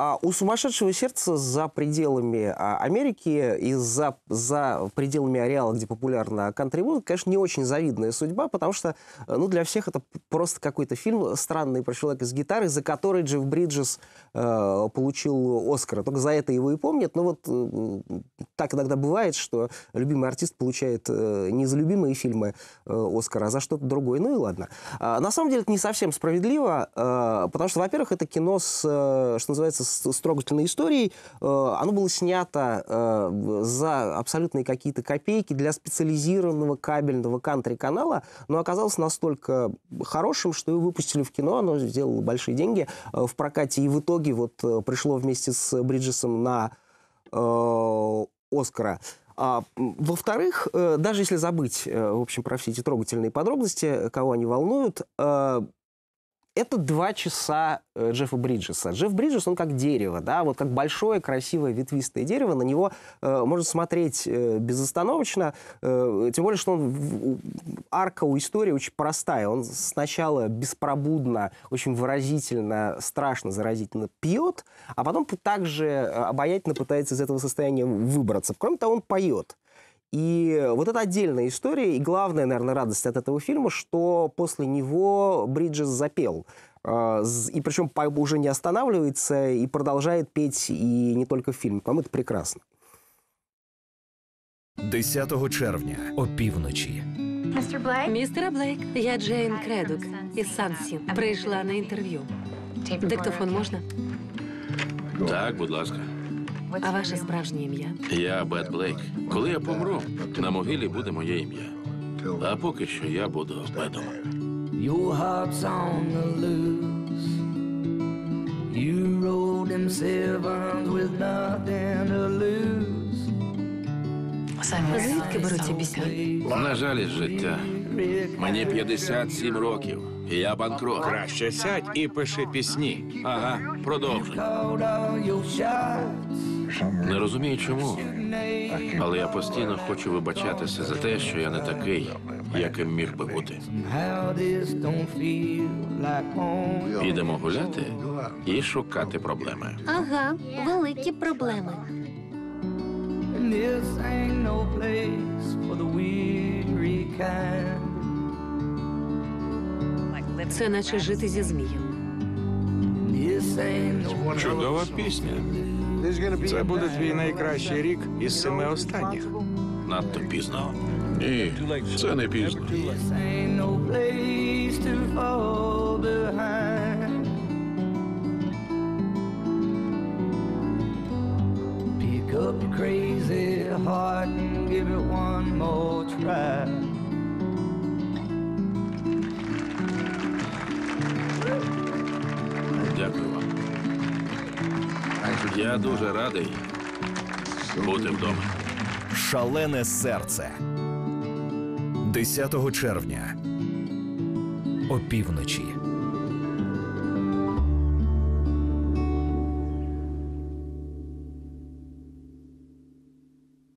А у сумасшедшего сердца за пределами а, Америки и за, за пределами ареала, где популярна кантри-музыка, конечно, не очень завидная судьба, потому что ну, для всех это просто какой-то фильм странный про человека с гитарой, за который Джефф Бриджес э, получил Оскара. Только за это его и помнят. Но вот э, так иногда бывает, что любимый артист получает э, не за любимые фильмы э, Оскара, а за что-то другое. Ну и ладно. А, на самом деле это не совсем справедливо, э, потому что, во-первых, это кино с, э, что называется, с трогательной историей. Э, оно было снято э, за абсолютные какие-то копейки для специализированного кабельного кантри-канала, но оказалось настолько хорошим, что его выпустили в кино, оно сделало большие деньги э, в прокате, и в итоге вот пришло вместе с Бриджесом на Оскара. А, во-вторых, даже если забыть, в общем, про все эти трогательные подробности, кого они волнуют, это два часа э, Джеффа Бриджеса. Джефф Бриджес, он как дерево, да, вот как большое, красивое, ветвистое дерево, на него э, можно смотреть э, безостановочно, э, тем более, что он, арка у истории очень простая. Он сначала беспробудно, очень выразительно, страшно, заразительно пьет, а потом также э, обаятельно пытается из этого состояния выбраться. Кроме того, он поет. И вот это отдельная история, и главная, наверное, радость от этого фильма, что после него Бриджес запел. А, и причем уже не останавливается и продолжает петь и не только в фильме. По-моему, это прекрасно. 10 червня о півночі. Містер Блейк, я Джейн Кредок із Сансі. Прийшла на інтерв'ю. Диктофон можна? Так, будь ласка. А ваше справжнє ім'я? Я Бет Блейк. Коли я помру, на могилі буде моє ім'я. А поки що я буду Бетом. Your heart's on the loose. You rode them sevens with nothing to lose. Звідки беруться пісні? На жаль, із життя. Мені 57 років. Я банкрот. Краще сядь і пиши пісні. Ага, продовжуй. Не розумію чому, але я постійно хочу вибачатися за те, що я не такий, яким міг би бути. Підемо гуляти і шукати проблеми. Ага, великі проблеми. This ain't no place for the weary kind. Це наче жити зі змієм. This ain't no Чудова пісня. Це буде твій найкращий рік із семи останніх. Надто пізно. Ні, це не пізно. This ain't no place to fall behind. Pick up your crazy heart and give it one more try. Я дуже радий бути вдома. Шалене серце. 10 червня. Опівночі. півночі.